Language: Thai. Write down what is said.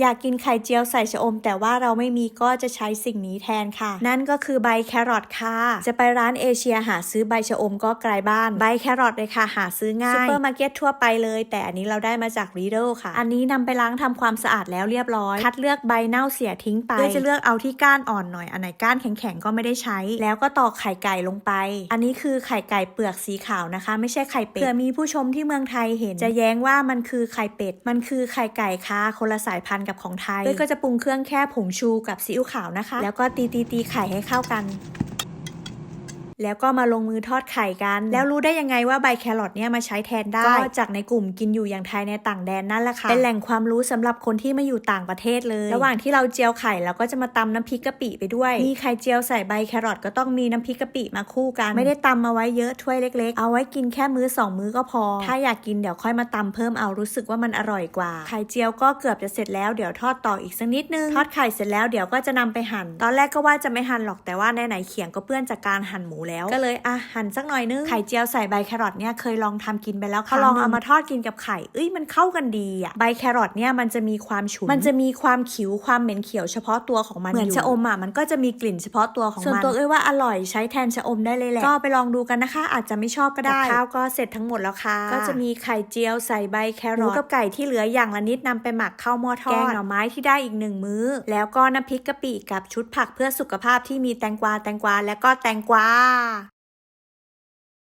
อยากกินไข่เจียวใส่ชะอม แต่ว่าเราไม่มีก็จะใช้สิ่งนี้แทนค่ะ นั่นก็คือใบแครอทค่ะ จะไปร้านเอเชียหาซื้อใบชะอมก็ไกลบ้าน ใบแครอทเลยค่ะ หาซื้อง่ายซูเปอร์มาร์เก็ตทั่วไปเลย แต่อันนี้เราได้มาจากรีโดค่ะ อันนี้นำไปล้างทำความสะอาดแล้วเรียบร้อย คัดเลือกใบเน่าเสียทิ้งไปเพื่อจะเลือกเอาที่ก้านอ่อนหน่อย อันไหนก้านแข็งๆก็ไม่ได้ใช้ แล้วก็ตอกไข่ไก่ลงไป อันนี้คือไข่ไก่เปลือกสีขาวนะคะ ไม่ใช่ไข่เป็ดเผื่อมีผู้ชมที่เมืองไทยเห็น จะแย้งว่ามันคือไข่เป็ด มันคือไข่ไก่ค่ะคนละสายพันธุ์กับของไทยเต้ยก็จะปรุงเครื่องแค่ผงชูกับซีอิ๊วขาวนะคะ แล้วก็ตีตีตีไข่ให้เข้ากัน แล้วก็มาลงมือทอดไข่กัน แล้วรู้ได้ยังไงว่าใบแครอทเนี่ยมาใช้แทนได้ก็จากในกลุ่มกินอยู่อย่างไทยในต่างแดนนั่นแหละค่ะเป็นแหล่งความรู้สำหรับคนที่มาอยู่ต่างประเทศเลย ระหว่างที่เราเจียวไข่เราก็จะมาตำน้ำพริกกะปิไปด้วยมีไข่เจียวใส่ใบแครอทก็ต้องมีน้ำพริกกะปิมาคู่กัน ไม่ได้ตำมาไว้เยอะถ้วยเล็ก ๆ เอาไว้กินแค่มื้อสองมื้อก็พอ ถ้าอยากกินเดี๋ยวค่อยมาตำเพิ่มเอารู้สึกว่ามันอร่อยกว่า ไข่เจียวก็เกือบจะเสร็จแล้วเดี๋ยวทอดต่ออีกสักนิดนึงทอดไข่เสร็จแล้วเดี๋ยวก็จะนำไปหั่น ตอนแรกก็ว่าจะไม่หั่นหรอกแต่ว่าไหนๆเขียงก็เปื้อนจากการหั่นหมูแล้ว ก็เลยอะหั่นสักหน่อยนึง ไข่เจียวใส่ใบแครอทเนี่ยเคยลองทำกินไปแล้วค่ะลองเอามาทอดกินกับไข่เอ้ยมันเข้ากันดีอะใบแครอทเนี่ยมันจะมีความฉุนมันจะมีความขิวความเหม็นเขียวเฉพาะตัวของมันเหมือนชะอมอะมันก็จะมีกลิ่นเฉพาะตัวของมันส่วนตัวเอ้ยว่าอร่อยใช้แทนชะอมได้เลยแหละก็ไปลองดูกันนะคะ อาจจะไม่ชอบก็ได้ข้าวก็เสร็จทั้งหมดแล้วค่ะ ก็จะมีไข่เจียวใส่ใบแครอทหมูกับไก่ที่เหลืออย่างละนิดนำไปหมักเข้าหม้อทอดแกงหน่อไม้ที่ได้อีกหนึ่งมื้อ แล้วก็น้ำพริกกะปิกับชุดผักเพื่อสุขภาพที่มีแตงกวาแตงกวาและก็แตงกวาあ。